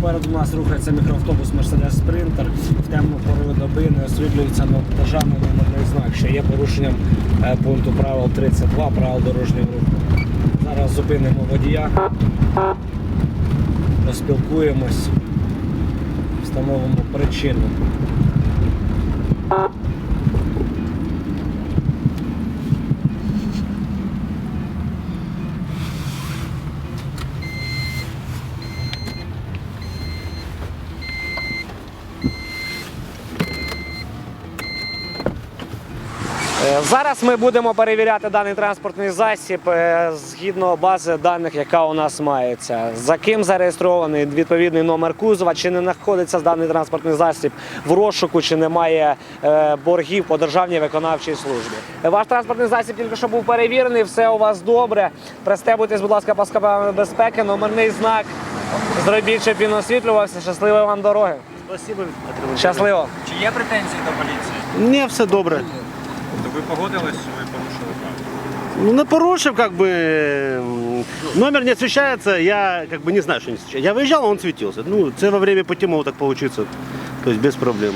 Попереду нас рухається мікроавтобус Mercedes Sprinter. В темну пору доби не освітлюється на державний номерний знак, що є порушенням е, пункту правил 32 правил дорожнього руху. Зараз зупинимо водія, розпілкуємось, встановимо причину. Зараз ми будемо перевіряти даний транспортний засіб е, згідно бази даних, яка у нас мається. За ким зареєстрований відповідний номер кузова, чи не знаходиться даний транспортний засіб в розшуку, чи немає е, боргів по державній виконавчій службі. Ваш транспортний засіб тільки що був перевірений, все у вас добре. Пристебуйтесь, будь ласка, пасками безпеки, номерний знак. Зробіть, щоб він освітлювався. Щасливої вам дороги. Спасибо, Щасливо. Чи є претензії до поліції? Ні, все добре. То ви погодились, що ви порушили право? Ну, не порушив, как бы, м, номер не освещается, я как бы не знаю, что не освещается. Я выезжал, а он светился. Ну, це во время пути могло так получиться, то есть без проблем.